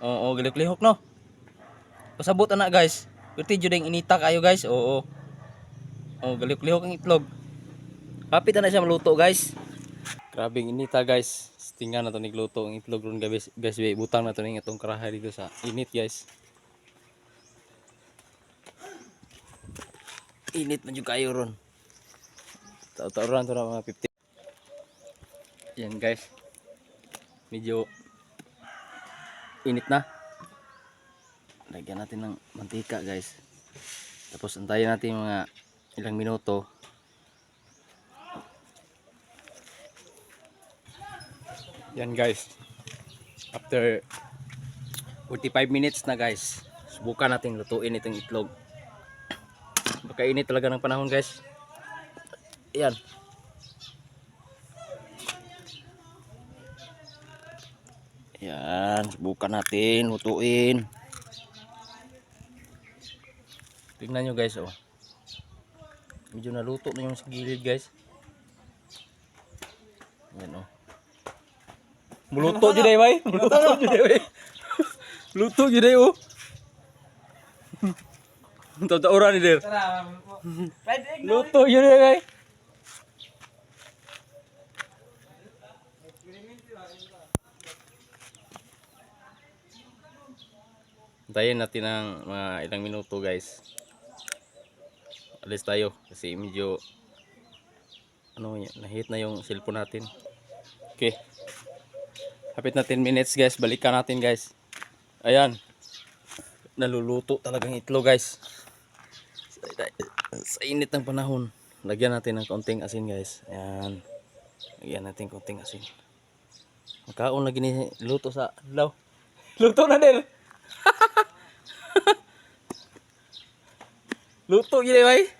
Oo, gilok-lihok no. Pasabot ana guys. Pwede jud inita kayo guys. Oo. Oh, gilok-lihok ang itlog. Kapit na siya maluto guys. Grabe inita guys. Tingnan na to nigluto ang itlog ron guys. Guys, wait, butang na to ning itong karahay dito sa init guys. Init man jud kayo ron. Tao-tao to na mga 50. Yan guys. Medyo init na. Lagyan natin ng mantika guys. Tapos antayin natin mga ilang minuto. Yan guys. After 45 minutes na guys. Subukan natin lutuin itong itlog. Baka init talaga ng panahon guys. Yan. Yan, subukan natin lutuin. Tingnan nyo guys, oh. Medyo naluto na yung sa gilid guys. Yan, oh. Muluto dyan eh, bay. Muluto dyan eh, bay. Luto dyan eh, oh. Tata-ura ni Der. Luto dyan eh, bay. Antayin natin ng mga ilang minuto guys. Alis tayo kasi medyo ano nahit na yung cellphone natin. Okay. Hapit na 10 minutes guys. Balikan natin guys. Ayan. Naluluto talagang itlog guys. Sa init ng panahon. Lagyan natin ng konting asin guys. Ayan. Lagyan natin konting asin. Makaon lagi ni luto sa law. Luto na din. Luto gini bay.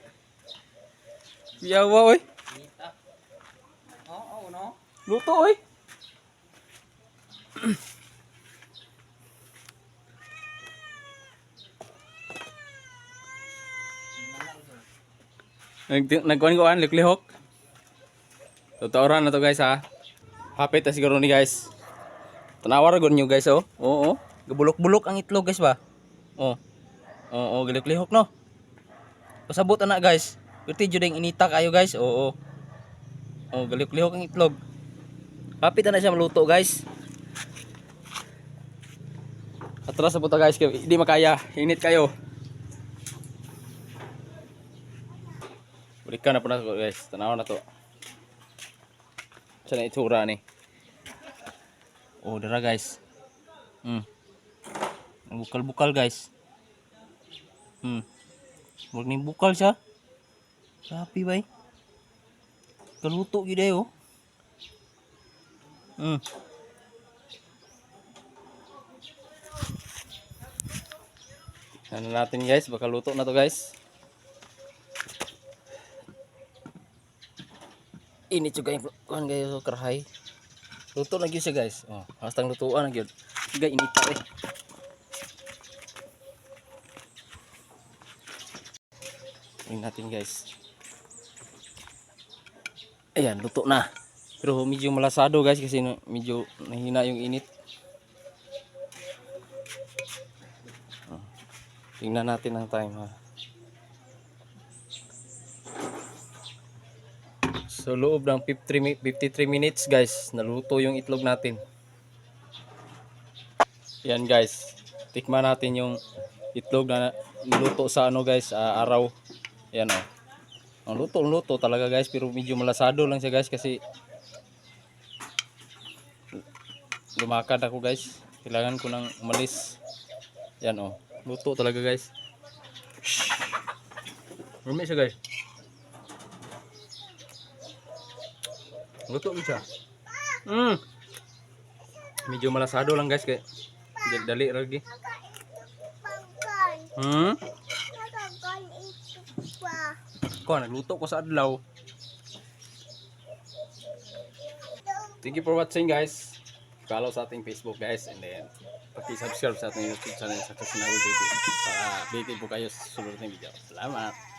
Yawa oy. Oo, no? Luto oy. Nag nagkuhan ko an liklihok. Totoo na to guys ha. Hapit na siguro ni guys. Tanawar gon nyo guys oh. Oo. Gabulok-bulok ang itlog guys ba. Oh. Oo, gilik-lihok no. Pasabot ana guys. Pwede jud ang inita kayo guys. Oo. Oh, gilik-lihok ang itlog. Hapit na siya maluto guys. Atras sa puta guys, hindi makaya. Init kayo. Balikan na po na to guys. Tanaw na to. Saan na itsura ni? Oh, dara guys. Hmm. Bukal-bukal guys. Hmm. Huwag ni bukal siya. Sapi bay. Kaluto gid ayo. Hmm. Ano natin guys, baka luto na to guys. Init yung kuhan kayo sa karahay. Luto na gyud siya guys. Oh, hastang lutuan na gyud. Siga init pa eh. Tingnan natin guys. Ayan, luto na. Pero medyo malasado guys kasi medyo nahina yung init. Oh, Tingnan natin ang time ha. So loob ng 53, mi- 53 minutes guys, naluto yung itlog natin. Yan guys, tikman natin yung itlog na niluto sa ano guys, ah, araw. Yan oh. Ang luto, ang luto talaga guys, pero medyo malasado lang siya guys kasi lumakad ako guys. Kailangan ko nang umalis. Yan oh. Luto talaga guys. Rumi siya guys. Luto siya. Mm. Medyo malasado lang guys kay dali lagi. Hmm? Ko nagluto ko sa adlaw. Thank you for watching guys. Follow sa ating Facebook guys and then paki-subscribe sa ating YouTube channel sa Kasinawi TV para updated po kayo sa susunod na video. Salamat!